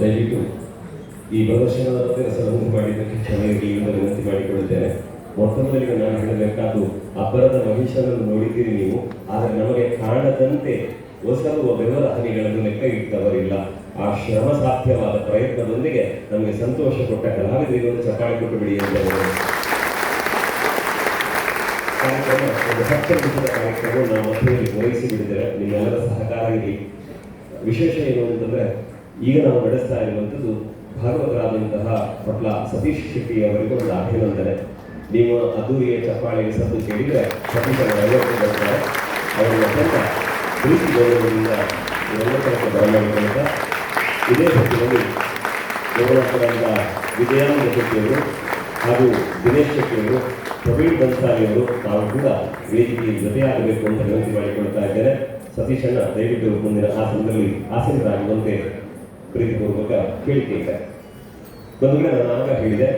ದಯವಿಟ್ಟು ಈ ಪ್ರದರ್ಶನದ ಸಲಹೆ ಮಾಡಿದ್ದಕ್ಕೆ ಚೆನ್ನಾಗಿ ಇರಲಿ ವಿನಂತಿ ಮಾಡಿಕೊಳ್ಳುತ್ತೇನೆ. ಮೊಟ್ಟ ಮೊದಲಿಗೆ ನಾನು ಹೇಳಬೇಕಾದ್ದು, ಅಬ್ಬರದ ಮಹಿಷನನ್ನು ನೋಡಿದ್ದೀರಿ ನೀವು, ಆದರೆ ನಮಗೆ ಕಾಣದಂತೆ ಒಸಲುವ ಬೆವರ ಹನಿಗಳನ್ನು ಲೆಕ್ಕ ಇಟ್ಟವರಿಲ್ಲ ಆ ಶ್ರಮ ಸಾಧ್ಯವಾದ ಪ್ರಯತ್ನದೊಂದಿಗೆ ನಮಗೆ ಸಂತೋಷ ಕೊಟ್ಟ ಕಲಾವಿದರಿಗೆ ಒಂದು ಚಪ್ಪಾಳೆ ಕೊಟ್ಟು ಬಿಡಿ ಕಾರ್ಯಕ್ರಮ ನಾವು ಪೂರೈಸಿ ಬಿಡಿದರೆ ನಿಮ್ಮೆಲ್ಲರ ಸಹಕಾರ ಇರಲಿ ವಿಶೇಷ ಏನು ಅಂತಂದ್ರೆ ಈಗ ನಾವು ನಡೆಸ್ತಾ ಇರುವಂಥದ್ದು ಭಾಗವತರಾದಂತಹ ಪಟ್ಲ ಸತೀಶ್ ಶೆಟ್ಟಿ ಅವರಿಗೂ ಒಂದು ಅಭಿನಂದನೆ. ನೀವು ಅದ್ದೂರಿಯ ಚಪ್ಪಾಳಿಗೆ ಸದ್ದು ಕೇಳಿದರೆ ಸತೀಶ್ ಅವರ ಐವತ್ತು ಬರ್ತಾರೆ ಅವರನ್ನು ಅತ್ಯಂತ ಪ್ರೀತಿ ಗೌರವದಿಂದ ಇವೆಲ್ಲ ಕೆಲಸ ಇದೇ ವಿಜಯಾನಂದ ಶೆಟ್ಟಿಯವರು ಹಾಗೂ ದಿನೇಶ್ ಶೆಟ್ಟಿಯವರು ಪ್ರವೀಣ್ ಬನ್ಸಾಲಿಯವರು ತಾವು ಕೂಡ ವೇದಿಕೆಯಲ್ಲಿ ಜೊತೆಯಾಗಬೇಕು ಅಂತ ವಿನಂತಿ ಮಾಡಿಕೊಳ್ತಾ ಇದ್ದಾರೆ ಸತೀಶಣ್ಣ, ದಯವಿಟ್ಟು ಮುಂದಿನ ಆಸನದಲ್ಲಿ ಆಸೀನರಾಗುವಂತೆ ಪ್ರೀತಿಪೂರ್ವಕ ಕೇಳಿಕೆ ಇದೆ. ಬಂಧುಗಳೇ, ನಾನು ಆಗ ಹೇಳಿದೆ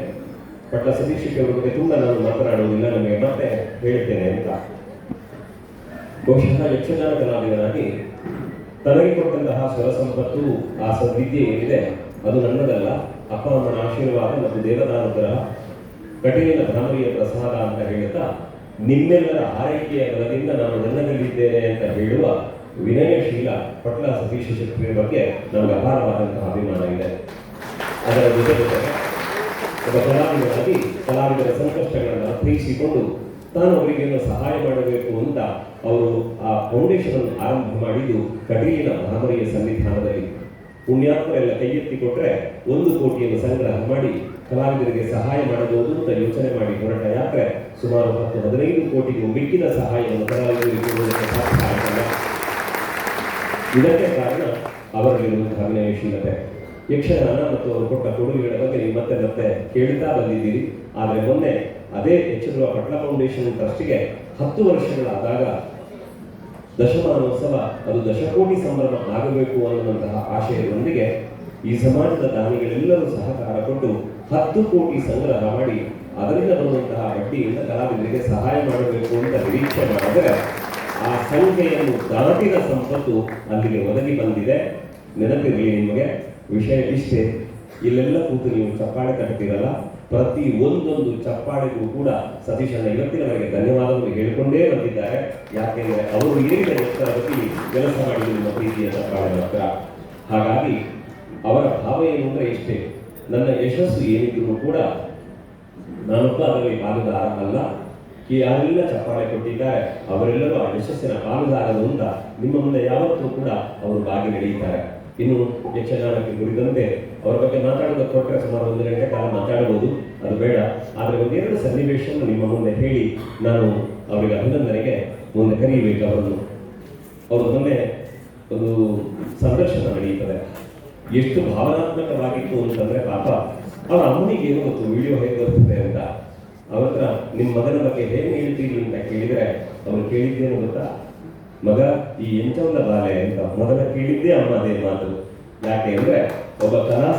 ಬಟ್ ಸತೀಶ್ ಅವರ ಬಗ್ಗೆ ತುಂಬ ನಾನು ಮಾತನಾಡುವುದಿಲ್ಲ, ನಿಮಗೆ ಮತ್ತೆ ಹೇಳ್ತೇನೆ ಅಂತ. ಬಹುಶಃ ಯಕ್ಷಗಾನ ಕಲಾವಿದನಾಗಿ ತನಗೆ ಕೊಟ್ಟಂತಹ ಸ್ವರ ಸಂಪತ್ತು ಆ ಸದ್ವಿದ್ಯೆ ಏನಿದೆ, ಅದು ನನ್ನದಲ್ಲ. ಅಪ್ಪ ಅಮ್ಮನ ಆಶೀರ್ವಾದ ಮತ್ತು ದೇವದಾನುಗ್ರಹ ಕಠಿಣ ಭ್ರಮರಿಯ ಪ್ರಸಾದ ಅಂತ ಹೇಳುತ್ತಾ ನಿಮ್ಮೆಲ್ಲರ ಆರೈಕೆಯ ಬಲದಿಂದ ನಾನು ನನ್ನಲ್ಲಿದ್ದೇನೆ ಅಂತ ಹೇಳುವ ವಿನಯಶೀಲ ಪಟ್ಲ ಸತೀಶ ಶೆಟ್ಟಿಯ ಬಗ್ಗೆ ನಮಗೆ ಅಪಾರವಾದಂತಹ ಅಭಿಮಾನ ಇದೆ. ಅದರ ಜೊತೆ ಜೊತೆಗೆ ಒಬ್ಬ ಕಲಾವಿದರಾಗಿ ಕಲಾವಿದರ ಸಂಕಷ್ಟಗಳನ್ನು ಅರ್ಥೈಸಿಕೊಂಡು ತಾನು ಅವರಿಗೆ ಸಹಾಯ ಮಾಡಬೇಕು ಅಂತ ಅವರು ಆ ಫೌಂಡೇಶನ್ ಅನ್ನು ಆರಂಭ ಮಾಡಿದ್ದು ಕಟೀಲಿನ ಮಹಾಮರಿಯ ಸನ್ನಿಧಾನದಲ್ಲಿ. ಪುಣ್ಯಾತ್ಮರೆಲ್ಲ ಕೈ ಎತ್ತಿ ಕೊಟ್ಟರೆ ಒಂದು ಕೋಟಿಯನ್ನು ಸಂಗ್ರಹ ಮಾಡಿ ಕಲಾವಿದರಿಗೆ ಸಹಾಯ ಮಾಡಬಹುದು ಅಂತ ಯೋಚನೆ ಮಾಡಿ ಹೊರಟ ಯಾತ್ರೆ ಸುಮಾರು ಹತ್ತು ಹದಿನೈದು ಕೋಟಿಗೂ ಮಿಕ್ಕಿದ ಸಹಾಯವನ್ನು ಕಲಾವಿದರಿಗೆ ಸಾಧ್ಯ ಇದಕ್ಕೆ ಕಾರಣ ಅವರಲ್ಲಿರುವಂತಹ ವಿನಯಶೀಲತೆ ಯಕ್ಷಗಾನ ಮತ್ತು ಅವರು ಕೊಟ್ಟ ಕೊಡುಗೆಗಳ ಬಗ್ಗೆ ನೀವು ಮತ್ತೆ ಮತ್ತೆ ಕೇಳ್ತಾ ಬಂದಿದ್ದೀರಿ. ಆದರೆ ಮೊನ್ನೆ ಅದೇ ಎಚ್ಚರುವ ಪಟ್ಲ ಫೌಂಡೇಶನ್ ಟ್ರಸ್ಟ್ಗೆ ಹತ್ತು ವರ್ಷಗಳಾದಾಗ ದಶಮಾನೋತ್ಸವ, ಅದು ದಶಕೋಟಿ ಸಂಭ್ರಮ ಆಗಬೇಕು ಅನ್ನುವಂತಹ ಆಶಯದೊಂದಿಗೆ ಈ ಸಮಾಜದ ದಾನಿಗಳೆಲ್ಲರೂ ಸಹಕಾರ ಕೊಟ್ಟು ಹತ್ತು ಕೋಟಿ ಸಂಗ್ರಹ ಮಾಡಿ, ಅದರಿಂದ ಬರುವಂತಹ ಬಡ್ಡಿಯಿಂದ ಕಲಾವಿದರಿಗೆ ಸಹಾಯ ಮಾಡಬೇಕು ಅಂತ ನಿರೀಕ್ಷೆ ಮಾಡಿದರೆ ಆ ಸಂಖ್ಯೆಯನ್ನು ದಾಟಿದ ಸಂಪತ್ತು ಅಲ್ಲಿಗೆ ಒದಗಿ ಬಂದಿದೆ. ನೆನಪಿರಲಿ ನಿಮಗೆ, ವಿಷಯ ಇಷ್ಟೇ. ಇಲ್ಲೆಲ್ಲ ಕೂತು ನೀವು ಚಪ್ಪಾಳೆ ತಟ್ತೀರಲ್ಲ? ಪ್ರತಿ ಒಂದೊಂದು ಚಪ್ಪಾಳೆಗೂ ಕೂಡ ಸತೀಶನ ಇವತ್ತಿನವರೆಗೆ ಧನ್ಯವಾದವನ್ನು ಹೇಳಿಕೊಂಡೇ ಬಂದಿದ್ದಾರೆ. ಯಾಕೆಂದರೆ ಅವರು ಏನಿದೆ ಎತ್ತರ ಕೆಲಸ ಮಾಡಿದ ನಿಮ್ಮ ಪ್ರೀತಿಯ ಚಪ್ಪಾಳೆ ಮಾತ್ರ ಹಾಗಾಗಿ ಅವರ ಭಾವ ಏನು ಅಂದರೆ ಇಷ್ಟೇ ನನ್ನ ಯಶಸ್ಸು ಏನಿದ್ರು ಕೂಡ ನಾನೊಬ್ಬ ಅದರಲ್ಲಿ ಪಾಲುದಾರ ಅಲ್ಲ ಯಾರೆಲ್ಲ ಚಪ್ಪಾಳೆ ಕೊಟ್ಟಿದ್ದಾರೆ ಅವರೆಲ್ಲರೂ ಆ ಯಶಸ್ಸಿನ ಅಂತ ನಿಮ್ಮ ಮುಂದೆ ಯಾವತ್ತೂ ಕೂಡ ಅವರು ಬಾಗಿ ನಡೆಯುತ್ತಾರೆ. ಇನ್ನು ಯಕ್ಷಗಾನಕ್ಕೆ ಕುರಿತಂತೆ ಅವರ ಬಗ್ಗೆ ಮಾತಾಡೋದಕ್ಕೆ ಕೊಟ್ಟರೆ ಸುಮಾರು ಒಂದು ಗಂಟೆ ಕಾಲ ಮಾತಾಡಬಹುದು. ಅದು ಬೇಡ. ಆದರೆ ಒಂದೆರಡು ಸನ್ನಿವೇಶವನ್ನು ನಿಮ್ಮ ಮುಂದೆ ಹೇಳಿ ನಾನು ಅವರಿಗೆ ಅಭಿನಂದನೆಗೆ ಮುಂದೆ ಕರೆಯಬೇಕು ಅವರನ್ನು. ಅವರು ಮುಂದೆ ಒಂದು ಸಂದರ್ಶನ ನಡೆಯುತ್ತದೆ. ಎಷ್ಟು ಭಾವನಾತ್ಮಕವಾಗಿತ್ತು ಅಂತಂದ್ರೆ ಪಾಪ, ಅವರ ಅಮ್ಮನಿಗೆ ಏನು ಗೊತ್ತು, ವಿಡಿಯೋ ಹೇಗೆ ಬರ್ತದೆ ಅಂತ. ಅವ್ರ ಹತ್ರ ನಿಮ್ಮ ಮಗನ ಬಗ್ಗೆ ಹೇಗೆ ಹೇಳ್ತೀರಿ ಅಂತ ಕೇಳಿದ್ರೆ ಅವ್ರು ಕೇಳಿದ್ದೇನು ಗೊತ್ತಾ? ಮಗ, ಈ ಎಂಚವಲ್ಲ ಬಾಲೆ ಅಂತ ಮೊದಲ ಕೇಳಿದ್ದೇ ಅಮ್ಮ ಅದೇ ಮಾತು. ಯಾಕೆ ಅಂದ್ರೆ ಒಬ್ಬ ಕಲಾ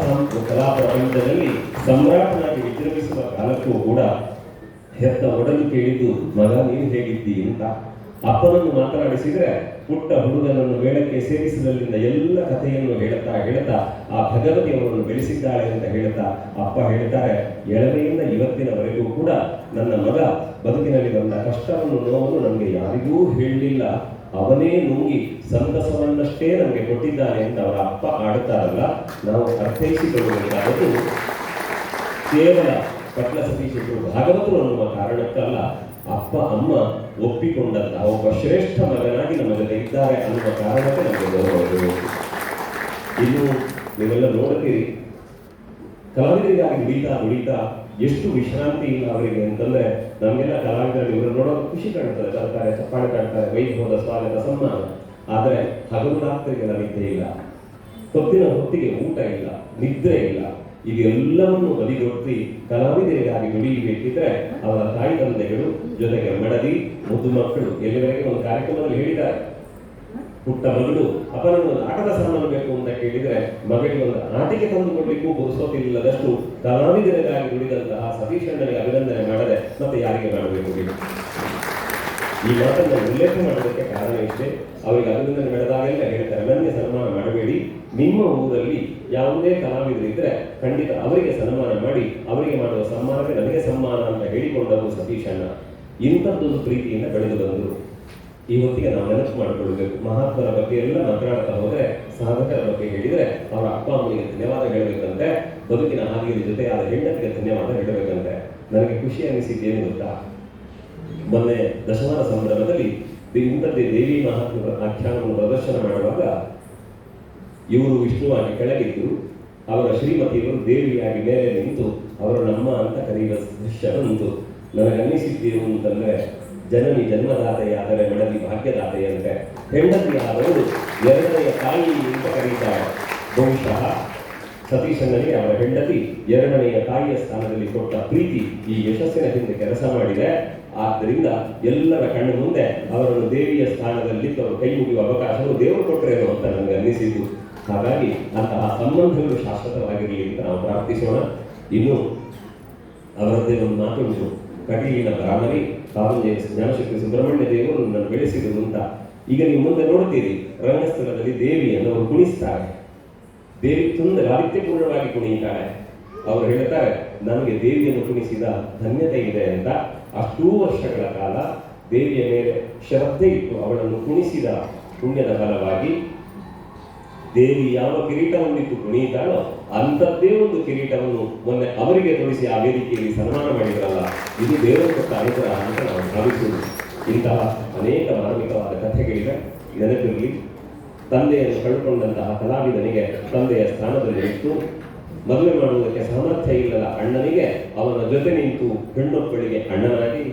ಕಲಾ ಪ್ರಪಂಚದಲ್ಲಿ ಸಮ್ರಾಟನಾಗಿ ವಿಜೃಂಭಿಸುವ ಕಾಲಕ್ಕೂ ಕೂಡ ಹೆತ್ತ ಒಡಲು ಕೇಳಿದ್ದು, ಮಗ ನೀನು ಹೇಗಿದ್ದಿ ಅಂತ ಅಪ್ಪನನ್ನು ಮಾತನಾಡಿಸಿದರೆ ಪುಟ್ಟ ಹುಡುಗನನ್ನು ಮೇಳಕ್ಕೆ ಸೇರಿಸಿದಲ್ಲಿಂದ ಎಲ್ಲ ಕಥೆಯನ್ನು ಹೇಳುತ್ತಾ ಹೇಳುತ್ತಾ ಆ ಭಗವತಿ ಅವರನ್ನು ಬೆಳೆಸಿದ್ದಾಳೆ ಅಂತ ಹೇಳುತ್ತಾ ಅಪ್ಪ ಹೇಳ್ತಾರೆ ಎಳವೆಯಿಂದ ಇವತ್ತಿನವರೆಗೂ ಕೂಡ ನನ್ನ ಮಗ ಬದುಕಿನಲ್ಲಿ ಬಂದ ಕಷ್ಟವನ್ನು, ನೋವನ್ನು ನನಗೆ ಯಾರಿಗೂ ಹೇಳಲಿಲ್ಲ ಅವನೇ ನುಂಗಿ ಸಂತಸವನ್ನಷ್ಟೇ ನಮಗೆ ಕೊಟ್ಟಿದ್ದಾನೆ ಅಂತ ಅವರ ಅಪ್ಪ ಆಡುತ್ತಾರಲ್ಲ, ನಾವು ಅರ್ಥೈಸಿಕೊಳ್ಳಬೇಕಾದದ್ದು ಕೇವಲ ಪಟ್ಲ ಸತೀಶರು ಭಾಗವತರು ಅನ್ನುವ ಕಾರಣಕ್ಕಲ್ಲ ಅಪ್ಪ, ಅಮ್ಮ ಒಪ್ಪಿಕೊಂಡಂತ ಒಬ್ಬ ಶ್ರೇಷ್ಠ ಮಗನಾಗಿ ನಮ್ಮ ಜೊತೆ ಇದ್ದಾರೆ ಅನ್ನುವ ಕಾರಣಕ್ಕೆ ನಮಗೆ ಗೌರವ ಇನ್ನು ನೀವೆಲ್ಲ ನೋಡ್ತೀರಿ ಕಲಾವಿದರಿಗಾಗಿ ಉಳಿತಾ ಉಳಿತಾ ಎಷ್ಟು ವಿಶ್ರಾಂತಿ ಇಲ್ಲ ಅವರಿಗೆ ಅಂತಂದ್ರೆ ನಮಗೆಲ್ಲ ಕಲಾವಿದರಲ್ಲಿ ಇವರು ನೋಡೋದು ಖುಷಿ ಕಾಣ್ತದೆ. ತರ್ತಾರೆ ಚಪ್ಪಾಳೆ ಕಾಣ್ತಾರೆ ವೈಭವದ ಸ್ವಾಗತ ಸನ್ಮಾನ. ಆದರೆ ಹಗಲು ರಾತ್ರಿಗೆಲ್ಲ ನಿದ್ದೆ ಇಲ್ಲ. ಹೊತ್ತಿನ ಹೊತ್ತಿಗೆ ಊಟ ಇಲ್ಲ, ನಿದ್ರೆ ಇಲ್ಲ. ಇದೆಲ್ಲವನ್ನು ಬದಿಗೊತ್ತಿ ಕಲಾವಿದರಿಗಾಗಿ ದುಡಿಯಬೇಕಿದ್ರೆ ಅವರ ತಾಯಿ ತಂದೆಗಳು ಜೊತೆಗೆ ಮಡದಿ ಮುದ್ದು ಮಕ್ಕಳು ಎಲ್ಲಿವರೆಗೆ ಒಂದು ಕಾರ್ಯಕ್ರಮದಲ್ಲಿ ಹೇಳಿದ್ದಾರೆ. ಪುಟ್ಟ ಮಗಳು ಅಪನನ್ನು ಆಟದ ಸಾಮಾನು ಬೇಕು ಅಂತ ಕೇಳಿದ್ರೆ ಮಗಳಿಗೆ ಒಂದು ಆಟಿಕೆ ತಂದು ಕೊಡ್ಲಿಕ್ಕೂ ಪುರುಸೋತಿಲ್ಲದಷ್ಟು ಕಲಾವಿದರಿಗಾಗಿ ದುಡಿದಂತಹ ಸತೀಶಣ್ಣನಿಗೆ ಅಭಿನಂದನೆ ಮಾಡದೆ ಮತ್ತೆ ಯಾರಿಗೆ ಮಾಡಬೇಕು ಈ ಮಾತನ್ನು ನಾನು ಉಲ್ಲೇಖ ಮಾಡೋದಕ್ಕೆ ಕಾರಣ ಇಷ್ಟೇ. ಅವರಿಗೆ ಅದರಿಂದ ನಡೆದಾಗೆಲ್ಲ ಹೇಳ್ತಾರೆ, ನನಗೆ ಸನ್ಮಾನ ಮಾಡಬೇಡಿ. ನಿಮ್ಮ ಊರಲ್ಲಿ ಯಾವುದೇ ಕಲಾವಿದರಿದ್ರೆ ಖಂಡಿತ ಅವರಿಗೆ ಸನ್ಮಾನ ಮಾಡಿ, ಅವರಿಗೆ ಮಾಡುವ ಸನ್ಮಾನವೇ ನನಗೆ ಸನ್ಮಾನ ಅಂತ ಹೇಳಿಕೊಂಡವರು ಸತೀಶಣ್ಣ ಇಂಥದ್ದೊಂದು ಪ್ರೀತಿಯಿಂದ ಬೆಳೆದು ಬಂದರು. ಈ ಹೊತ್ತಿಗೆ ನಾವು ನೆನಪು ಮಾಡಿಕೊಳ್ಬೇಕು. ಮಹಾತ್ಮರ ಬಗ್ಗೆ ಎಲ್ಲ ಮಾತನಾಡ್ತಾ ಹೋದರೆ, ಸಾಧಕರ ಬಗ್ಗೆ ಹೇಳಿದ್ರೆ ಅವರ ಅಪ್ಪ ಅಮ್ಮನಿಗೆ ಧನ್ಯವಾದ ಹೇಳಬೇಕಂತೆ, ಬದುಕಿನ ಹಾದಿಯ ಜೊತೆ ಆದ ಹೆಂಡತಿಗೆ ಧನ್ಯವಾದ ಹೇಳಬೇಕಂತೆ. ನನಗೆ ಖುಷಿ ಅನಿಸಿದ್ದೇನು ಗೊತ್ತಾ? ಮೊನ್ನೆ ದಶಮಾನ ಸಂದರ್ಭದಲ್ಲಿ ಇಂಥದ್ದೇ ದೇವಿ ಮಹಾತ್ಮರ ಆಖ್ಯಾನವನ್ನು ಪ್ರದರ್ಶನ ಮಾಡುವಾಗ ಇವರು ವಿಷ್ಣುವಾಗಿ ಕೆಳಗಿದ್ದು ಅವರ ಶ್ರೀಮತಿಯವರು ದೇವಿಯಾಗಿ ಮೇಲೆ ನಿಂತು ಅವರು ನಮ್ಮ ಅಂತ ಕರೆಯುವ ದೃಶ್ಯ ಬಂತು ನನಗನ್ನಿಸಿದ್ದೇವು ಅಂತಂದ್ರೆ, ಜನನಿ ಜನ್ಮದಾತೆಯಾದರೆ ಮಡದಿ ಭಾಗ್ಯದಾತೆಯಂತೆ ಹೆಂಡತಿಯಾದವರು ಎರಡನೆಯ ತಾಯಿ ಅಂತ ಕರೀತಾರೆ. ಬಹುಶಃ ಸತೀಶಣ್ಣನಿಗೆ ಅವರ ಹೆಂಡತಿ ಎರಡನೆಯ ತಾಯಿಯ ಸ್ಥಾನದಲ್ಲಿ ಕೊಟ್ಟ ಪ್ರೀತಿ ಈ ಯಶಸ್ಸಿನ ಹಿಂದೆ ಕೆಲಸ ಮಾಡಿದೆ. ಆದ್ದರಿಂದ ಎಲ್ಲರ ಕಣ್ಣು ಮುಂದೆ ಅವರನ್ನು ದೇವಿಯ ಸ್ಥಾನದಲ್ಲಿ ಅವರು ಕೈ ಮುಗಿಯುವ ಅವಕಾಶವು ದೇವರು ಕೊಟ್ಟರೇನೋ ಅಂತ ನನಗೆ ಅನ್ನಿಸಿತು ಹಾಗಾಗಿ ಅಂತಹ ಸಂಬಂಧಗಳು ಶಾಶ್ವತವಾಗಿರಲಿ ಅಂತ ನಾವು ಪ್ರಾರ್ಥಿಸೋಣ. ಇನ್ನು ಅವರದ್ದೇ ಒಂದು ಮಾತುಂಟು ಕಟೀಲಿನ ಬ್ರಾಹ್ಮಣಿ ಕಾವಂಜೆ ಜ್ಞಾನಶಕ್ತಿ ಸುಬ್ರಹ್ಮಣ್ಯ ದೇವರು ನನ್ನನ್ನು ಬೆಳೆಸಿದರು ಅಂತ ಈಗ ನೀವು ಮುಂದೆ ನೋಡ್ತೀರಿ ರಂಗಸ್ಥಳದಲ್ಲಿ ದೇವಿಯನ್ನು ಅವರು ಕುಣಿಸ್ತಾರೆ. ದೇವಿ ತುಂಬ ಲಾಲಿತ್ಯಪೂರ್ಣವಾಗಿ ಕುಣಿಯುತ್ತಾರೆ ಅವರು ಹೇಳ್ತಾರೆ ನಮಗೆ ದೇವಿಯನ್ನು ಕುಣಿಸಿದ ಧನ್ಯತೆ ಇದೆ ಅಂತ. ಅಷ್ಟೂ ವರ್ಷಗಳ ಕಾಲ ದೇವಿಯ ಮೇಲೆ ಶ್ರದ್ಧೆ ಇಟ್ಟು ಅವಳನ್ನು ಕುಣಿಸಿದ ಪುಣ್ಯದ ಫಲವಾಗಿ ದೇವಿ ಯಾವ ಕಿರೀಟವನ್ನಿತ್ತು ಕುಣಿಯುತ್ತಾಳೋ ಅಂಥದ್ದೇ ಒಂದು ಕಿರೀಟವನ್ನು ಮೊನ್ನೆ ಅವರಿಗೆ ತೊಡಿಸಿ ಆ ವೇದಿಕೆಯಲ್ಲಿ ಸನ್ಮಾನ ಮಾಡಿದ್ರಲ್ಲ, ಇದು ದೇವರು ಕೊಟ್ಟ ಅನುಗ್ರಹ ಅಂತ ನಾವು ಭಾವಿಸುವುದು. ಇಂತಹ ಅನೇಕ ಮಾರ್ಮಿಕವಾದ ಕಥೆಗಳಿವೆ. ನೆನಪಿರಲಿ ತಂದೆಯನ್ನು ಕಳ್ಕೊಂಡಂತಹ ಕಲಾವಿದನಿಗೆ ತಂದೆಯ ಸ್ಥಾನದಲ್ಲಿ ಇಟ್ಟು ಮದುವೆ ಮಾಡುವುದಕ್ಕೆ ಸಾಮರ್ಥ್ಯ ಇಲ್ಲದ ಅಣ್ಣನಿಗೆ ಅವನ ಜೊತೆ ನಿಂತು ಹೆಣ್ಣೊಬ್ಬಳಿಗೆ ಅಣ್ಣನಾಗಿ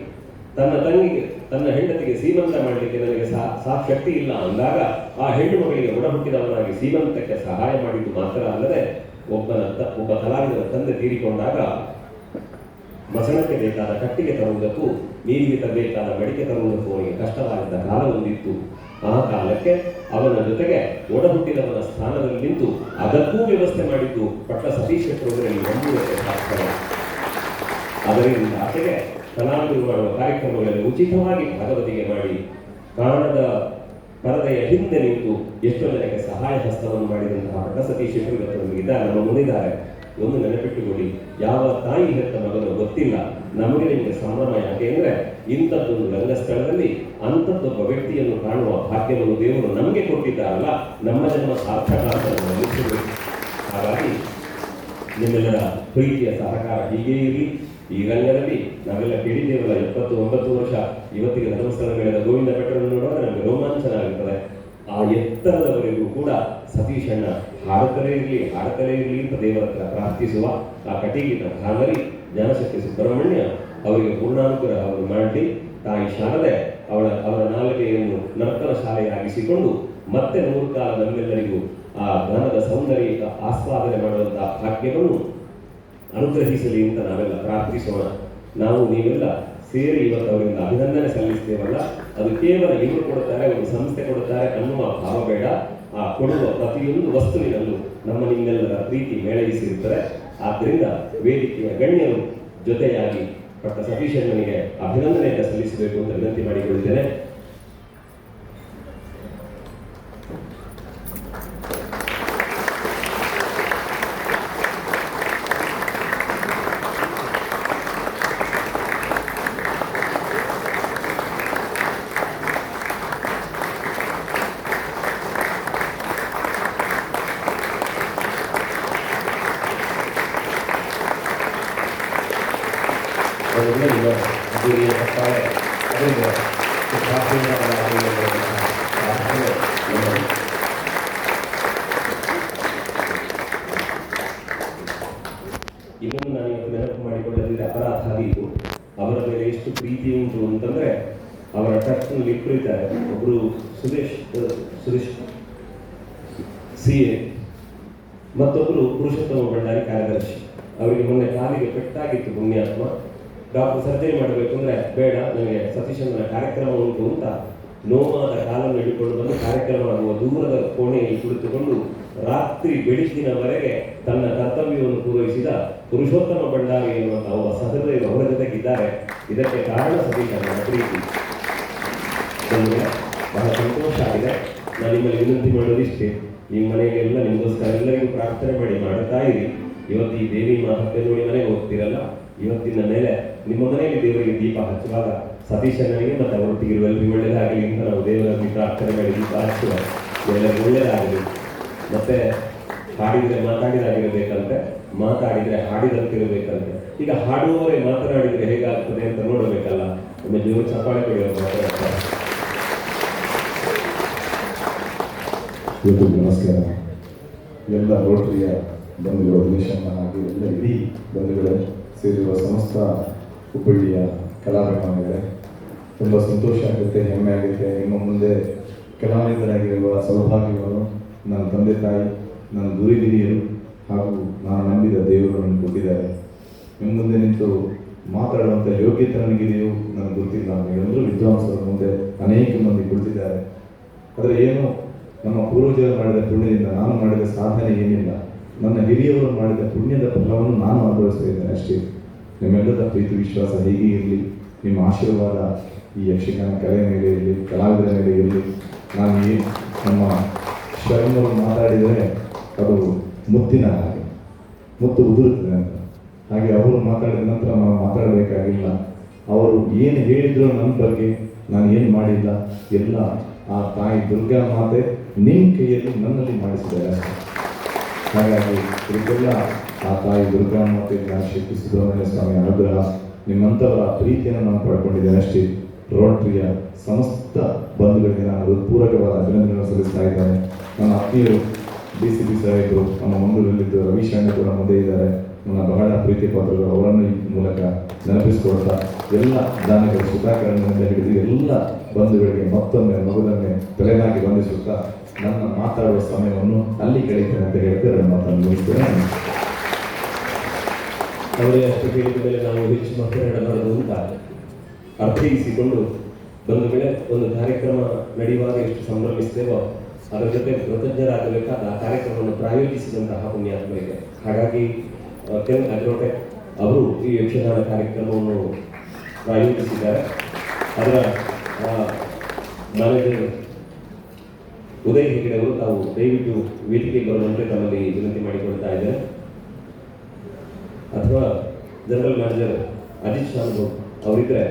ತನ್ನ ತಂಗಿಗೆ, ತನ್ನ ಹೆಂಡತಿಗೆ ಸೀಮಂತ ಮಾಡಲಿಕ್ಕೆ ನನಗೆ ಸಾ ಶಕ್ತಿ ಇಲ್ಲ ಅಂದಾಗ ಆ ಹೆಣ್ಣು ಮಗಳಿಗೆ ಒಡ ಹುಟ್ಟಿದವನಾಗಿ ಸೀಮಂತಕ್ಕೆ ಸಹಾಯ ಮಾಡಿದ್ದು ಮಾತ್ರ ಅಲ್ಲದೆ ಒಬ್ಬನ ಒಬ್ಬ ಕಲಾವಿದರ ತಂದೆ ತೀರಿಕೊಂಡಾಗ ಮಸಣಕ್ಕೆ ಬೇಕಾದ ಕಟ್ಟಿಗೆ ತರುವುದಕ್ಕೂ, ನೀರಿಗೆ ತರಬೇಕಾದ ಮಡಿಕೆ ತರುವುದಕ್ಕೂ ಅವನಿಗೆ ಕಷ್ಟವಾಗಿದ್ದ ಕಾಲ ಒಂದಿತ್ತು ಆ ಕಾಲಕ್ಕೆ ಅವನ ಜೊತೆಗೆ ಒಡಹುಟ್ಟಿದವರ ಸ್ಥಾನದಲ್ಲಿ ನಿಂತು ಅದಕ್ಕೂ ವ್ಯವಸ್ಥೆ ಮಾಡಿದ್ದು ಪಟ್ಟ ಸತೀಶ್ ಶೆಟ್ಟರೊಬ್ಬರಲ್ಲಿ ಒಂಬೂರಕ್ಕೆ ಶಾಸ್ತ್ರ. ಅದರಿಂದ ಆಕೆಗೆ ಕಲಾವಿದರು ಮಾಡುವ ಕಾರ್ಯಕ್ರಮಗಳಲ್ಲಿ ಉಚಿತವಾಗಿ ಭಾಗವತಿಗೆ ಮಾಡಿ ಕಾರಣದ ಪರದೆಯ ಹಿಂದೆ ನಿಂತು ಎಷ್ಟೋ ಜನಕ್ಕೆ ಸಹಾಯ ಹಸ್ತವನ್ನು ಮಾಡಿದಂತಹ ಪಟ್ಟ ಸತೀಶ್ ಶೆಟ್ಟರು ನಮ್ಮ ಮುಂದಿದ್ದಾರೆ ಒಂದು ನೆನಪಿಟ್ಟುಕೊಳ್ಳಿ, ಯಾವ ತಾಯಿ ಹೆತ್ತ ಮಗನು ಗೊತ್ತಿಲ್ಲ. ನಮಗೆ ನಿಮಗೆ ಸಂಭ್ರಮ ಯಾಕೆ ಅಂದ್ರೆ ಇಂಥದ್ದೊಂದು ರಂಗಸ್ಥಳದಲ್ಲಿ ಅಂಥದ್ದೊಬ್ಬ ವ್ಯಕ್ತಿಯನ್ನು ಕಾಣುವ ಭಾಗ್ಯವನ್ನು ದೇವರು ನಮಗೆ ಕೊಟ್ಟಿದ್ದಾರಲ್ಲ, ನಮ್ಮ ಜನ್ಮ ಸಾರ್ಥಕ ಅಂತ ಹಾಗಾಗಿ ನಿಮ್ಮೆಲ್ಲರ ಪ್ರೀತಿಯ ಸಹಕಾರ ಹೀಗೇ ಇರಲಿ ಈ ರಂಗದಲ್ಲಿ ನಾವೆಲ್ಲ ಕೇಳಿದ್ದೇವಲ್ಲ, ಎಪ್ಪತ್ತು ಒಂಬತ್ತು ವರ್ಷ ಇವತ್ತಿಗೆ ಧರ್ಮಸ್ಥಳಗಳಿಂದ ಗೋವಿಂದ ಬೆಟ್ಟವನ್ನು ನೋಡುವಾಗ ನಮಗೆ ರೋಮಾಂಚನ ಆಗುತ್ತದೆ ಆ ಎತ್ತರದವರೆಗೂ ಕೂಡ ಸತೀಶಣ್ಣ ಹಾಡುತ್ತಲೇ ಇರಲಿ ಹಾಡುತ್ತಲೇ ಇರಲಿ ಅಂತ ದೇವರತ್ರ ಪ್ರಾರ್ಥಿಸುವ ಆ ಕಟೀಗಿನ ಭಾಗರಿ, ಜ್ಞಾನಶಕ್ತಿ ಸುಬ್ರಹ್ಮಣ್ಯ ಅವರಿಗೆ ಪೂರ್ಣಾನುಗ್ರಹವನ್ನು ಮಾಡಿ ತಾಯಿ ಶಾರದೆ ಅವಳ, ಅವರ ನಾಲಿಗೆಯನ್ನು ನರ್ತನ ಶಾಲೆಯಾಗಿಸಿಕೊಂಡು ಮತ್ತೆ ನೂರು ಕಾಲ ನಮ್ಮೆಲ್ಲರಿಗೂ ಆ ಧನದ ಸೌಂದರ್ಯ ಆಸ್ವಾದನೆ ಮಾಡುವಂತಹ ಭಾಗ್ಯವನ್ನು ಅನುಗ್ರಹಿಸಲಿ ಅಂತ ನಾವೆಲ್ಲ ಪ್ರಾರ್ಥಿಸೋಣ. ನಾವು ನೀವೆಲ್ಲ ಸೇರಿ ಇವತ್ತು ಅವರಿಂದ ಅಭಿನಂದನೆ ಸಲ್ಲಿಸ್ತೇವಲ್ಲ. ಅದು ಕೇವಲ ಇವರು ಕೊಡುತ್ತಾರೆ, ಒಂದು ಸಂಸ್ಥೆ ಕೊಡುತ್ತಾರೆ ಅನ್ನುವ ಭಾವ ಬೇಡ. ಆ ಕೊಡುವ ಪ್ರತಿಯೊಂದು ವಸ್ತುವಿನಲ್ಲೂ ನಮ್ಮ ನಿಮ್ಮೆಲ್ಲರ ಪ್ರೀತಿ ಮೇಳೈಸಿರುತ್ತದೆ. ಆದ್ದರಿಂದ ವೇದಿಕೆಯ ಗಣ್ಯರು ಜೊತೆಯಾಗಿ ಪಟ್ಟ ಸತೀಶ್ ನನಗೆ ಅಭಿನಂದನೆಯನ್ನು ಸಲ್ಲಿಸಬೇಕು ಅಂತ ವಿನಂತಿ ಮಾಡಿಕೊಳ್ಳಿದ್ದೇನೆ ಅದರಿಂದ ನಿಮ್ಮ ಅದ್ದೂರಿಯ ಒತ್ತಾಯ ಅದರಿಂದ ಸಿದ್ಧಾರ್ಥಿಗಳ ಪ್ರಾರ್ಥನೆ ನಮ್ಮ ಇನ್ನೊಂದು ನಾನು ಇವತ್ತು ನೆನಪು ಮಾಡಿಕೊಳ್ಳದಿದ್ದರೆ ಅಪರಾಧ ಆದೀತು ಅವರ ಮೇಲೆ ಎಷ್ಟು ಪ್ರೀತಿ ಉಂಟು ಅಂತಂದ್ರೆ ಅವರ ಇದ್ದಾರೆ ಒಬ್ಬರು ಸುರೇಶ್ ಸುರೇಶ್ ಸಿ ಎ ಮತ್ತೊಬ್ಬರು ಪುರುಷೋತ್ತಮ ಭಂಡಾರಿ ಕಾರ್ಯದರ್ಶಿ. ಅವರಿಗೆ ಮೊನ್ನೆ ಕಾಲಿಗೆ ಪೆಟ್ಟಾಗಿತ್ತು ಪುಣ್ಯಾತ್ಮ ಡಾಕ್ಟರ್ ಸರ್ಜರಿ ಮಾಡಬೇಕು ಅಂದ್ರೆ ಬೇಡ, ನನಗೆ ಸತೀಶನ ಕಾರ್ಯಕ್ರಮ ಉಂಟು ಅಂತ ನೋವಾದ ಕಾಲನ್ನು ಹಿಡಿಕೊಂಡು ಬಂದು ಕಾರ್ಯಕ್ರಮ ಆಗುವ ದೂರದ ಕೋಣೆಯಲ್ಲಿ ಕುಳಿತುಕೊಂಡು ರಾತ್ರಿ ಬೆಳಕಿನವರೆಗೆ ತನ್ನ ಕರ್ತವ್ಯವನ್ನು ಪೂರೈಸಿದ ಪುರುಷೋತ್ತಮ ಭಂಡಾರಿ ಎನ್ನುವಂತಹ ಒಬ್ಬ ಸಹೃದಯ ಅವರ ಜೊತೆಗಿದ್ದಾರೆ. ಇದಕ್ಕೆ ಕಾರಣ ಸತೀಶನ ಪ್ರೀತಿ. ನಮಗೆ ಬಹಳ ಸಂತೋಷ ಆಗಿದೆ. ನಾನು ನಿಮ್ಮಲ್ಲಿ ವಿನಂತಿ ಮಾಡೋದಿಷ್ಟೇ ನಿಮ್ಮ ಮನೆಗೆಲ್ಲ ನಿಮಗೋಸ್ಕರ ಎಲ್ಲರಿಗೂ ಪ್ರಾರ್ಥನೆ ಮಾಡಿ, ಮಾಡ್ತಾ ಇರಿ. ಇವತ್ತು ಈ ದೇವಿ ಮಹತ್ವ ನೋಡಿ ಮನೆಗೆ ಹೋಗ್ತೀರಲ್ಲ? ಇವತ್ತಿನ ಮೇಲೆ ನಿಮ್ಮ ಮನೆಯಲ್ಲಿ ದೇವರಿಗೆ ದೀಪ ಹಚ್ಚುವಾಗ ಸತೀಶನಿಗೆ ಮತ್ತು ಅವರೊಟ್ಟಿಗಿರುವ ಎಲ್ಲರಿಗೂ ಒಳ್ಳೆಯದಾಗಲಿ ಅಂತ ನಾವು ದೇವರಲ್ಲಿ ಪ್ರಾರ್ಥನೆ ಮಾಡಿ ದೀಪ ಹಚ್ಚುವ ಎಲ್ಲರಿಗೂ ಒಳ್ಳೆಯದಾಗಲಿ ಮತ್ತೆ ಹಾಡಿದರೆ ಮಾತಾಡಿದಾಗಿರಬೇಕಂತೆ, ಮಾತಾಡಿದರೆ ಹಾಡಿದಂತಿರಬೇಕಂತೆ. ಈಗ ಹಾಡುವವರೇ ಮಾತನಾಡಿದರೆ ಹೇಗಾಗ್ತದೆ ಅಂತ ನೋಡಬೇಕಲ್ಲ? ಒಮ್ಮೆ ಜೋರು ಚಪ್ಪಾಳೆ ಕೊಡಿ ಅವ್ರು ಇವತ್ತು ನಮಸ್ಕಾರ. ಎಲ್ಲ ರೋಟರಿಯ ಬಂಧುಗಳು ದಿನೇಶನ್ನ ಹಾಗೆ ಎಲ್ಲ ಇಡೀ ಬಂಧುಗಳೇ ಸೇರಿರುವ ಸಮಸ್ತ ಹುಬ್ಬಳ್ಳಿಯ ಕಲಾಭಿಮಾನಿಗಳೇ ತುಂಬ ಸಂತೋಷ ಆಗುತ್ತೆ, ಹೆಮ್ಮೆ ಆಗುತ್ತೆ. ನಿಮ್ಮ ಮುಂದೆ ಕಲಾವಿದರಾಗಿರುವ ಸೌಭಾಗ್ಯವನ್ನು ನನ್ನ ತಂದೆ ತಾಯಿ, ನನ್ನ ಗುರಿ ಹಿರಿಯರು ಹಾಗೂ ನಾನು ನಂಬಿದ ದೇವರು ಕೊಟ್ಟಿದ್ದಾರೆ. ನಿಮ್ಮ ಮುಂದೆ ನಿಂತು ಮಾತಾಡುವಂಥ ಯೋಗ್ಯತೆ ನನಗಿದೆಯೋ ನನಗೆ ಗೊತ್ತಿಲ್ಲ. ಎಲ್ಲರೂ ವಿದ್ವಾಂಸರ ಮುಂದೆ ಅನೇಕ ಮಂದಿ ಕುಳಿತಿದ್ದಾರೆ. ಆದರೆ ಏನು ನಮ್ಮ ಪೂರ್ವಜರು ಮಾಡಿದ ಪುಣ್ಯದಿಂದ ನಾನು ಮಾಡಿದ ಸಾಧನೆ ಏನಿಲ್ಲ, ನನ್ನ ಹಿರಿಯವರು ಮಾಡಿದ ಪುಣ್ಯದ ಫಲವನ್ನು ನಾನು ಅನುಭವಿಸ್ತಾ ಇದ್ದೇನೆ ಅಷ್ಟೇ. ನಿಮ್ಮೆಲ್ಲದ ಪ್ರೀತಿ, ವಿಶ್ವಾಸ ಹೀಗೆ ಇರಲಿ. ನಿಮ್ಮ ಆಶೀರ್ವಾದ ಈ ಯಕ್ಷಗಾನ ಕಲೆ ಮೇಲೆ ಇರಲಿ, ಕಲಾವಿದರ ಮೇಲೆ ಇರಲಿ. ನಾನು ಈ ನಮ್ಮ ಶರಣರು ಮಾತಾಡಿದರೆ ಅದು ಮುತ್ತಿನ ಹಾಗೆ, ಮುತ್ತು ಉದುರುತ್ತದೆ ಅಂತ. ಹಾಗೆ ಅವರು ಮಾತಾಡಿದ ನಂತರ ನಾವು ಮಾತಾಡಬೇಕಾಗಿಲ್ಲ. ಅವರು ಏನು ಹೇಳಿದ್ರು ನನ್ನ ಬಗ್ಗೆ, ನಾನು ಏನು ಮಾಡಿಲ್ಲ. ಎಲ್ಲ ಆ ತಾಯಿ ದುರ್ಗಾ ಮಾತೆ ನಿಮ್ಮ ಕೈಯಲ್ಲಿ ನನ್ನಲ್ಲಿ ಮಾಡಿಸಿದ್ದಾರೆ. ಹಾಗಾಗಿ ಇದಕ್ಕೆಲ್ಲ ಆ ತಾಯಿ ದುರ್ಗಾ ಮತ್ತೆ ಶ್ರೀ ಸುಬ್ರಹ್ಮಣ್ಯ ಸ್ವಾಮಿ ಅನುಗ್ರಹ ನಿಮ್ಮಂಥವರ ಪ್ರೀತಿಯನ್ನು ನಾನು ಪಡ್ಕೊಂಡಿದ್ದೇನೆ ಅಷ್ಟೇ ರೋಟ್ರಿಯ ಸಮಸ್ತ ಬಂಧುಗಳಿಗೆ ನಾನು ಹೃತ್ಪೂರ್ವಕವಾದ ಅಭಿನಂದನೆ ಸಲ್ಲಿಸ್ತಾ ಇದ್ದಾನೆ ನನ್ನ ಆತ್ಮೀಯರು ಡಿ ಸಿ ಪಿ ಸಾಹೇಬರು ನಮ್ಮ ಮಂಗಳೂರಲ್ಲಿದ್ದು ರವಿಶಣ್ಣ ಕೂಡ ಮುಂದೆ ಇದ್ದಾರೆ ನನ್ನ ಬಹಳ ಪ್ರೀತಿ ಪಾತ್ರರು ಅವರನ್ನು ಈ ಮೂಲಕ ನೆನಪಿಸಿಕೊಳ್ತಾ ಎಲ್ಲ ದಾನಿಗಳು ಸುಧಾಕರಣಿಂದ ಹಿಡಿದು ಎಲ್ಲ ಬಂಧುಗಳಿಗೆ ಮತ್ತೊಮ್ಮೆ ಮಗುದನ್ನೇ ತಲೆನಾಗಿ ಬಂಧಿಸುತ್ತಾ ನನ್ನ ಮಾತಾಡುವ ಸಮಯವನ್ನು ಅಲ್ಲಿ ಕಳೀತೇನೆ ಅಂತ ಹೇಳ್ತಾರೆ ನನ್ನ ಮಾತನ್ನು ಮುಗಿಸ್ತೇನೆ. ಅವರೇ ಅಷ್ಟು ನಾವು ಹೆಚ್ಚು ಮಾತನಾಡಬಾರದು ಅಂತ ಅರ್ಥೈಸಿಕೊಂಡು ಬಂದ ಮೇಲೆ ಒಂದು ಕಾರ್ಯಕ್ರಮ ನಡೆಯುವಾಗ ಎಷ್ಟು ಸಂಭ್ರಮಿಸ್ತೇವೋ ಅದರ ಜೊತೆ ಕೃತಜ್ಞರಾಗಬೇಕಾದ ಆ ಕಾರ್ಯಕ್ರಮವನ್ನು ಪ್ರಾಯೋಜಿಸಿದಂತಹ ಪುಣ್ಯಾತ್ಮರಿಗೆ. ಹಾಗಾಗಿ ಕೆನ್ ಅಗ್ರೋಟೆ ಅವರು ಈ ಯಕ್ಷಗಾನ ಕಾರ್ಯಕ್ರಮವನ್ನು ಪ್ರಾಯೋಜಿಸಿದ್ದಾರೆ. ಅದರ ಮ್ಯಾನೇಜರ್ ಉದಯ್ ಅವರು ತಾವು ದಯವಿಟ್ಟು ವೇದಿಕೆಗೆ ಬರುವಂತೆ ತಮ್ಮಲ್ಲಿ ವಿನಂತಿ ಮಾಡಿಕೊಳ್ತಾ ಇದ್ದಾರೆ. ಅಥವಾ ಜನರಲ್ ಮ್ಯಾನೇಜರ್ ಅಜಿತ್ ಶಾನ್ಭೋಗ್ ಅವರಿದ್ರೆ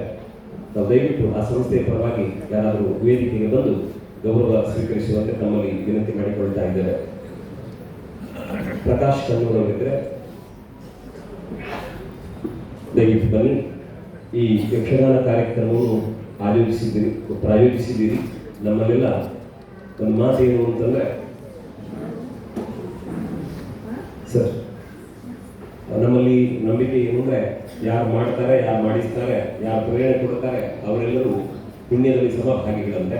ತಾವು ದಯವಿಟ್ಟು ಆ ಸಂಸ್ಥೆಯ ಪರವಾಗಿ ಯಾರಾದರೂ ವೇದಿಕೆಗೆ ಬಂದು ಗೌರವ ಸ್ವೀಕರಿಸುವಂತೆ ತಮ್ಮಲ್ಲಿ ವಿನಂತಿ ಮಾಡಿಕೊಳ್ತಾ ಇದ್ದಾರೆ. ಪ್ರಕಾಶ್ ಕನ್ನೂರ್ ಅವರಿದ್ರೆ ದಯವಿಟ್ಟು ಬನ್ನಿ. ಈ ಯಕ್ಷಗಾನ ಕಾರ್ಯಕ್ರಮವನ್ನು ಆಯೋಜಿಸಿದ್ದೀರಿ, ಪ್ರಾಯೋಜಿಸಿದ್ದೀರಿ. ನಮ್ಮಲ್ಲೆಲ್ಲ ಒಂದು ಮಾತು ಅಂತಂದ್ರೆ, ಸರ್, ನಮ್ಮಲ್ಲಿ ನಂಬಿಕೆ ಏನು ಅಂದ್ರೆ, ಯಾರು ಮಾಡ್ತಾರೆ, ಯಾರು ಮಾಡಿಸ್ತಾರೆ, ಯಾರು ಪ್ರೇರಣೆ ಕೊಡ್ತಾರೆ ಅವರೆಲ್ಲರೂ ಪುಣ್ಯದಲ್ಲಿ ಸಹಭಾಗಿಗಳಂತೆ.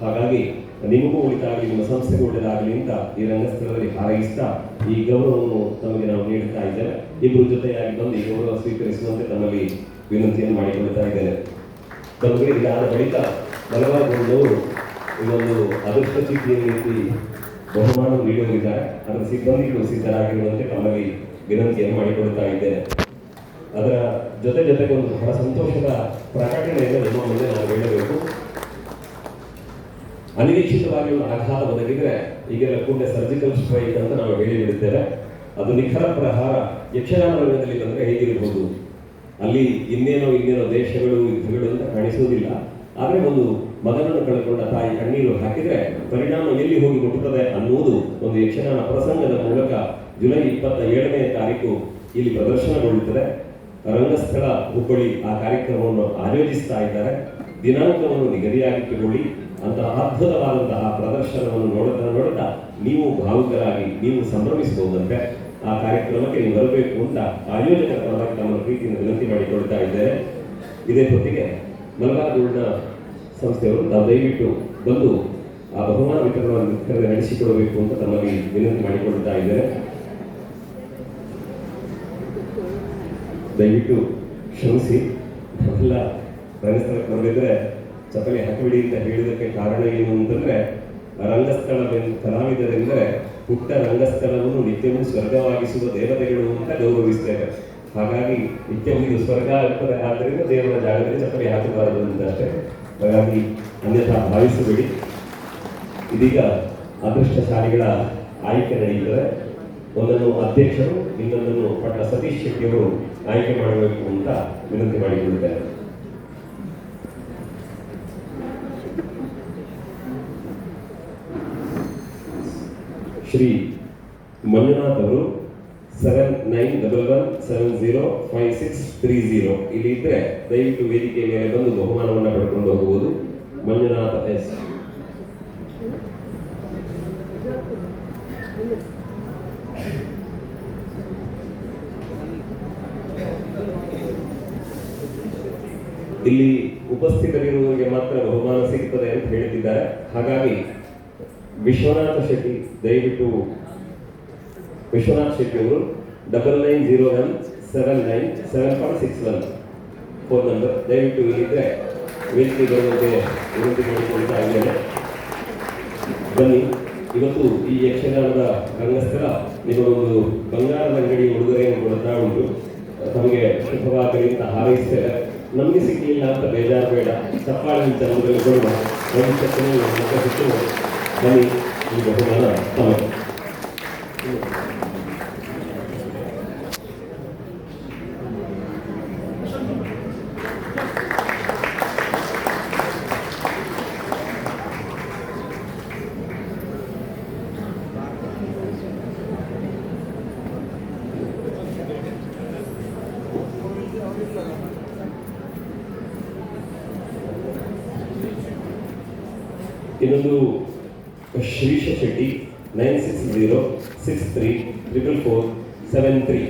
ಹಾಗಾಗಿ ನಿಮಗೂ ಉಳಿತಾಗಲಿ ನಿಮ್ಮ ಸಂಸ್ಥೆಗೂ ಒಳ್ಳೆಯದಾಗಲಿ ಅಂತ ಈ ರಂಗಸ್ಥಳದಲ್ಲಿ ಹಾರೈಸ್ತಾ ಈ ಗೌರವವನ್ನು ತಮಗೆ ನಾವು ನೀಡುತ್ತಾ ಇದ್ದೇವೆ. ಇಬ್ಬರು ಜೊತೆಯಾಗಿ ಬಂದು ಈ ಗೌರವ ಸ್ವೀಕರಿಸುವಂತೆ ತಮ್ಮಲ್ಲಿ ವಿನಂತಿಯನ್ನು ಮಾಡಿಕೊಳ್ತಾ ಇದ್ದೇನೆ. ತಮಗೆ ಇದಾದ ಬಳಿಕ ಬಲವಾಗಿ ಈ ಒಂದು ಅದೃಷ್ಟ ನೀಡಿ ಬಹುಮಾನ ನೀಡುವುದಿದ್ದಾರೆ ಅದರ ಸಿಬ್ಬಂದಿಗೂ ಸಿದ್ಧರಾಗಿರುವಂತೆ ತಮ್ಮಲ್ಲಿ ವಿನಂತಿಯನ್ನು ಮಾಡಿಕೊಳ್ತಾ ಇದ್ದೇನೆ. ಅದರ ಜೊತೆ ಜೊತೆಗೆ ಒಂದು ಬಹಳ ಸಂತೋಷದ ಪ್ರಕಟಣೆಯನ್ನು ನಮ್ಮ ಮುಂದೆ ನಾವು ಹೇಳಬೇಕು. ಅನಿರೀಕ್ಷಿತವಾಗಿ ಒಂದು ಆಘಾತ ಒದಗಿದ್ರೆ ಈಗೆಲ್ಲ ಕೂಡಲೇ ಸರ್ಜಿಕಲ್ ಸ್ಟ್ರೈಕ್ ಅಂತ ನಾವು ಹೇಳಿಬಿಡುತ್ತೇವೆ. ಅದು ನಿಖರ ಪ್ರಹಾರ ಯಕ್ಷಗಾನ ರಂಗದಲ್ಲಿ ಬಂದ್ರೆ ಹೇಗಿರಬಹುದು ಅಲ್ಲಿ ಇನ್ನೇನೋ ಇನ್ನೇನೋ ದೇಶಗಳು, ಯುದ್ಧಗಳು ಅಂತ ಕಾಣಿಸುವುದಿಲ್ಲ. ಆದರೆ ಒಂದು ಮಗನನ್ನು ಕಳೆದುಕೊಂಡ ತಾಯಿ ಕಣ್ಣೀರು ಹಾಕಿದ್ರೆ ಪರಿಣಾಮ ಎಲ್ಲಿ ಹೋಗಿ ಮುಟ್ಟುತ್ತದೆ ಅನ್ನುವುದು ಒಂದು ಯಕ್ಷಗಾನ ಪ್ರಸಂಗದ ಮೂಲಕ ಜುಲೈ ಇಪ್ಪತ್ತ ಏಳನೇ ತಾರೀಕು ಇಲ್ಲಿ ಪ್ರದರ್ಶನಗೊಳ್ಳುತ್ತದೆ. ರಂಗಸ್ಥಳ ಹುಬ್ಬಳ್ಳಿ ಆ ಕಾರ್ಯಕ್ರಮವನ್ನು ಆಯೋಜಿಸ್ತಾ ಇದ್ದಾರೆ. ದಿನಾಂಕವನ್ನು ನಿಗದಿಯಾಗಿಟ್ಟುಕೊಳ್ಳಿ. ಅಂತಹ ಅದ್ಭುತವಾದಂತಹ ಪ್ರದರ್ಶನವನ್ನು ನೋಡುತ್ತಾ ನೋಡುತ್ತಾ ನೀವು ಭಾವುಕರಾಗಿ ನೀವು ಸಂಭ್ರಮಿಸಬಹುದಂತೆ ಆ ಕಾರ್ಯಕ್ರಮಕ್ಕೆ ನೀವು ಬರಬೇಕು ಅಂತ ಆಯೋಜಕರ ತಮ್ಮ ಪ್ರೀತಿಯನ್ನು ವಿನಂತಿ ಮಾಡಿಕೊಳ್ತಾ ಇದ್ದೇನೆ. ಇದೇ ಹೊತ್ತಿಗೆ ಮಲ್ಲಾರ್ಗೋಲ್ಡ್ನ ಸಂಸ್ಥೆಯವರು ತಾವು ದಯವಿಟ್ಟು ಬಂದು ಆ ಬಹುಮಾನ ವಿತರಣೆ ನಡೆಸಿಕೊಡಬೇಕು ಅಂತ ತಮ್ಮಲ್ಲಿ ವಿನಂತಿ ಮಾಡಿಕೊಳ್ತಾ ಇದ್ದಾರೆ. ದಯವಿಟ್ಟು ಕ್ಷಮಿಸಿ. ನಾವೆಲ್ಲ ರಂಗಸ್ಥಳಕ್ಕೆ ಬಂದಿದ್ರೆ ಚಪ್ಪಲಿ ಹಾಕಿಬಿಡಿ ಅಂತ ಹೇಳಿದಕ್ಕೆ ಕಾರಣ ಏನು ಅಂತಂದ್ರೆ, ರಂಗಸ್ಥಳ ಕಲಾವಿದರೆಂದರೆ ಪುಟ್ಟ ರಂಗಸ್ಥಳವನ್ನು ನಿತ್ಯವೂ ಸ್ವರ್ಗವಾಗಿಸುವ ದೇವತೆಗಳು ಅಂತ ಗೌರವಿಸ್ತೇವೆ ಹಾಗಾಗಿ ನಿತ್ಯವೂ ಇದು ಸ್ವರ್ಗ ಆಗ್ತದೆ ಆದ್ದರಿಂದ ದೇವರ ಜಾಗದಲ್ಲಿ ಚಪ್ಪಲಿ ಹಾಕಬಾರದು ಅಂತ ಅಷ್ಟೇ. ಹಾಗಾಗಿ ಅನ್ಯಥಾ ಭಾವಿಸಬೇಡಿ ಇದೀಗ ಅದೃಷ್ಟಶಾಲಿಗಳ ಆಯ್ಕೆ ನಡೆಯುತ್ತದೆ. ಒಂದನ್ನು ಅಧ್ಯಕ್ಷರು, ಇನ್ನೊಂದನ್ನು ಪಟ್ಟ ಸತೀಶ್ ಶೆಟ್ಟಿಯವರು ಆಯ್ಕೆ ಮಾಡಬೇಕು ಅಂತ ವಿನಂತಿ ಮಾಡಿಕೊಂಡಿದ್ದಾರೆ. ಶ್ರೀ ಮಂಜುನಾಥ್ ಅವರು seven nine double one seven zero five six three zero. ಇಲ್ಲಿ ಇದ್ದರೆ ದಯವಿಟ್ಟು ವೇದಿಕೆ ಮೇಲೆ ಬಂದು ಬಹುಮಾನವನ್ನು ಪಡ್ಕೊಂಡು ಹೋಗುವುದು ಮಂಜುನಾಥ ಎಸ್. ಇಲ್ಲಿ ಉಪಸ್ಥಿತರಿರುವವರಿಗೆ ಮಾತ್ರ ಬಹುಮಾನ ಸಿಗುತ್ತದೆ ಅಂತ ಹೇಳ್ತಿದ್ದಾರೆ. ಹಾಗಾಗಿ ವಿಶ್ವನಾಥ ಶೆಟ್ಟಿ, ದಯವಿಟ್ಟು ವಿಶ್ವನಾಥ್ ಶೆಟ್ಟಿ ಅವರು double nine zero one seven nine seven four six one phone number ದಯವಿಟ್ಟು ಇಲ್ಲಿದ್ದರೆ ವೇದಿಕೆ ಬರುವಂತೆ ವಿನಂತಿ ಮಾಡಿಕೊಂಡು ಇದ್ದೇನೆ ಬನ್ನಿ, ಇವತ್ತು ಈ ಯಕ್ಷಗಾನದ ರಂಗಸ್ಥಳ ನಿಮ್ಮ ಒಂದು ಬಂಗಾರದ ಅಂಗಡಿ ಉಡುಗೊರೆಯನ್ನು ಕೊಡ್ತಾ ಉಂಟು ತಮಗೆ ಶುಭವಾಗಲಿ ಅಂತ ಹಾರೈಸ್ತೇವೆ ನಮಗೆ ಸಿಗಲಿಲ್ಲ ಅಂತ ಬೇಜಾರು ಬೇಡ. ಚಪ್ಪಾಳಿ ಚಂದ್ರಗಳು ಕೊಡುವ ಭವಿಷ್ಯಕ್ಕೂ ನಮ್ಮ ಬನ್ನಿ, ಈ ಬಹುಮಾನ ತಮಗೆ. ಇನ್ನೊಂದು Shrisha Shetty nine six zero six three triple four seven three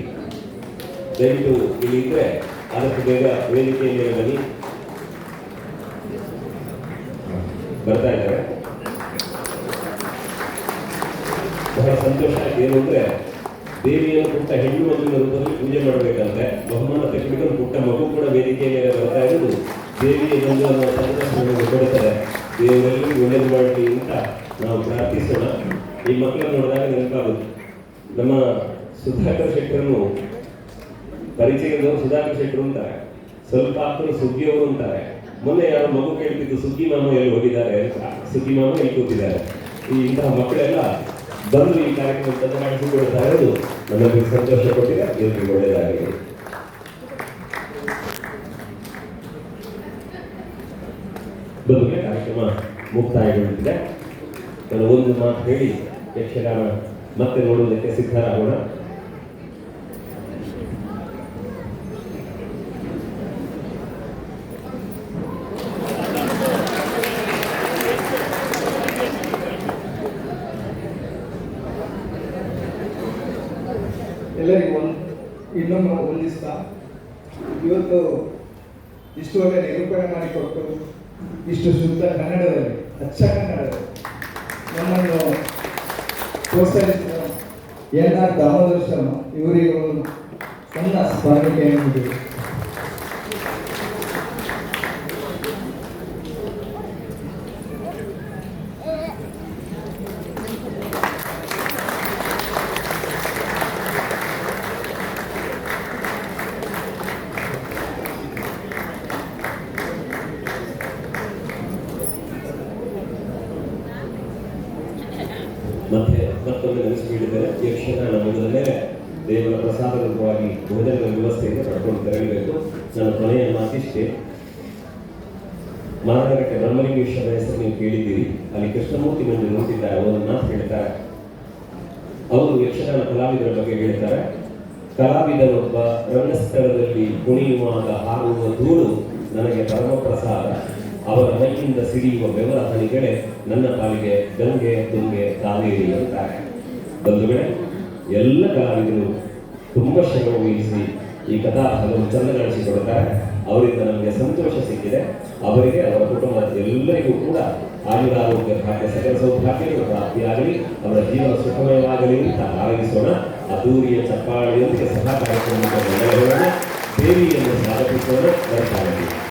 ದಯವಿಟ್ಟು ಇಲ್ಲಿ ಇದ್ರೆ ಆದಷ್ಟು ಬೇಗ ವೇದಿಕೆಯ ಮೇಲೆ ಬನ್ನಿ. ಬರ್ತಾ ಇದ್ದಾರೆ. ಬಹಳ ಸಂತೋಷ. ಏನು ಅಂದ್ರೆ ದೇವಿಯನ್ನು ಪುಟ್ಟ ಹೆಣ್ಣು ಮಗುವಿನ ರೂಪದಲ್ಲಿ ಪೂಜೆ ಮಾಡಬೇಕಂದ್ರೆ ಬಹುಮಾನ ತೆಗೆದುಕೊಂಡು ಪುಟ್ಟ ಮಗು ಕೂಡ ವೇದಿಕೆಯ ಮೇಲೆ ಬರ್ತಾ ಇರುವುದು. ದೇವಿಯ ಬಂದು ಅನ್ನೋ ಸಂತೋಷವನ್ನು ಕೊಡುತ್ತದೆ. ದೇವರಲ್ಲಿ ಒಳ್ಳೇದು ಮಾಡಲಿ ಅಂತ ನಾವು ಪ್ರಾರ್ಥಿಸೋಣ. ಈ ಮಕ್ಕಳನ್ನು ನೋಡಿದಾಗ ನೆನಪಾಗುತ್ತೆ. ನಮ್ಮ ಸುಧಾಕರ್ ಶೆಟ್ಟರನ್ನು ಪರಿಚಯದವರು ಸುಧಾಕರ್ ಶೆಟ್ಟರು ಅಂತಾರೆ. ಸ್ವಲ್ಪ ಆತ್ಮರು ಸುಗ್ಗಿಯವರು ಅಂತಾರೆ. ಮೊನ್ನೆ ಯಾರು ಮಗು ಕೇಳ್ತಿದ್ದು ಸುಗ್ಗಿ ಮಾಮ ಎಲ್ಲಿ ಹೋಗಿದ್ದಾರೆ ಸುಗ್ಗಿ ಮಾಮ ಎಲ್ಲಿ ಕೂತಿದ್ದಾರೆ. ಈ ಇಂತಹ ಮಕ್ಕಳೆಲ್ಲ ಬಂದು ಈ ಕಾರ್ಯಕ್ರಮ ನಡೆಸಿಕೊಳ್ತಾ ಇರೋದು ಸಂತೋಷ ಕೊಟ್ಟಿದೆ ಇವರಿಗೆ ಒಳ್ಳೆಯದಾಗಿದೆ ಬದುಕಿನ ಕಾರ್ಯಕ್ರಮ ಮುಕ್ತಾಯಗೊಳ್ಳುತ್ತಿದೆ. ನಾನು ಒಂದು ಮಾತು ಹೇಳಿ, ಯಕ್ಷಗಾನ ಮತ್ತೆ ನೋಡುವುದಕ್ಕೆ ಸಿದ್ಧರಾಗೋಣ ಎಲ್ಲರಿಗೂ ಒಂದು ಇನ್ನೊಮ್ಮೆ ವಂದಿಸ್ತಾ ಇವತ್ತು ಇಷ್ಟು ಒಳ್ಳೆ ನಿರೂಪಣೆ ಮಾಡಿಕೊಟ್ಟು ಇಷ್ಟು ಶುದ್ಧ ಕನ್ನಡದಲ್ಲಿ ಅಚ್ಚ ಕನ್ನಡದಲ್ಲಿ ನಮ್ಮನ್ನು ಪ್ರೋತ್ಸಾಹಿಸಿದ ಎನ್ ಆರ್ ಶರ್ಮ ಇವರಿಗೆ ಒಂದು ಸಣ್ಣ ಸ್ಮರಣಿಕೆಯನ್ನು ನೀಡಿದೆ ಮತ್ತೆ ಮತ್ತೊಮ್ಮೆ ನೆನೆಸಿಬಿಟ್ಟಿದ್ದಾರೆ ಯಕ್ಷಗಾನ ಮುಗಿದ ಮೇಲೆ ದೇವರ ಪ್ರಸಾದ ರೂಪವಾಗಿ ಭೋಜನದ ವ್ಯವಸ್ಥೆಯನ್ನು ಪಡ್ಕೊಂಡು ತೆರಳಬೇಕು ನನ್ನ ಕೊನೆಯ ಮಾತಿಷ್ಟೇ ಮಾನಗಟ್ಟೆ ಬ್ರಹ್ಮಲಿಂಗೇಶ್ವರ ಹೆಸರು ನೀವು ಕೇಳಿದ್ದೀರಿ ಅಲ್ಲಿ ಕೃಷ್ಣಮೂರ್ತಿ ಮುಂದೆ ನಿಂತಿದ್ದಾರೆ ಅವರನ್ನು ಮಾತು ಹೇಳ್ತಾರೆ ಕಲಾವಿದರ ಬಗ್ಗೆ ಹೇಳ್ತಾರೆ. ಕಲಾವಿದರೊಬ್ಬ ರಂಗಸ್ಥಳದಲ್ಲಿ ಕುಣಿಯುವಾಗ ಹಾರುವ ಧೂಳು ನನಗೆ ಪರಮ ಪ್ರಸಾದ ಅವರ ಮೈಯಿಂದ ಸಿಡಿಯುವ ಬೆವರ ಹನಿಗಳೇ ನನ್ನ ಪಾಲಿಗೆ ಗಂಗೆ, ತುಂಗೆ, ಕಾವೇರಿ ಅಂತಾರೆ. ಬಂಧುಗಳೇ, ಎಲ್ಲ ಕಲಾವಿದರು ತುಂಬ ಶ್ರಮ ವಹಿಸಿ ಈ ಕಥಾಭಾಗವನ್ನು ಚಂದಗೊಳಿಸಿಕೊಡುತ್ತಾರೆ ಅವರಿಂದ ನಮಗೆ ಸಂತೋಷ ಸಿಕ್ಕಿದೆ. ಅವರಿಗೆ, ಅವರ ಕುಟುಂಬದ ಎಲ್ಲರಿಗೂ ಕೂಡ ಆಯುರಾರೋಗ್ಯ ಭಾಗ್ಯ ಸಕಲ ಸೌಭಾಗ್ಯಗಳು ಪ್ರಾಪ್ತಿಯಾಗಲಿ ಅವರ ಜೀವನ ಸುಖಮಯವಾಗಲಿ ಅಂತ ಆರಂಭಿಸೋಣ ಅದ್ದೂರಿಯ ಚಪ್ಪಾಳಿಯೊಂದಿಗೆ ಸಹ ಕಾರ್ಯಕ್ರಮಕ್ಕೆ ದೇವಿಯನ್ನು ಸ್ವಾಗತಿಸೋಣ. ಬರ್ತಾರೆ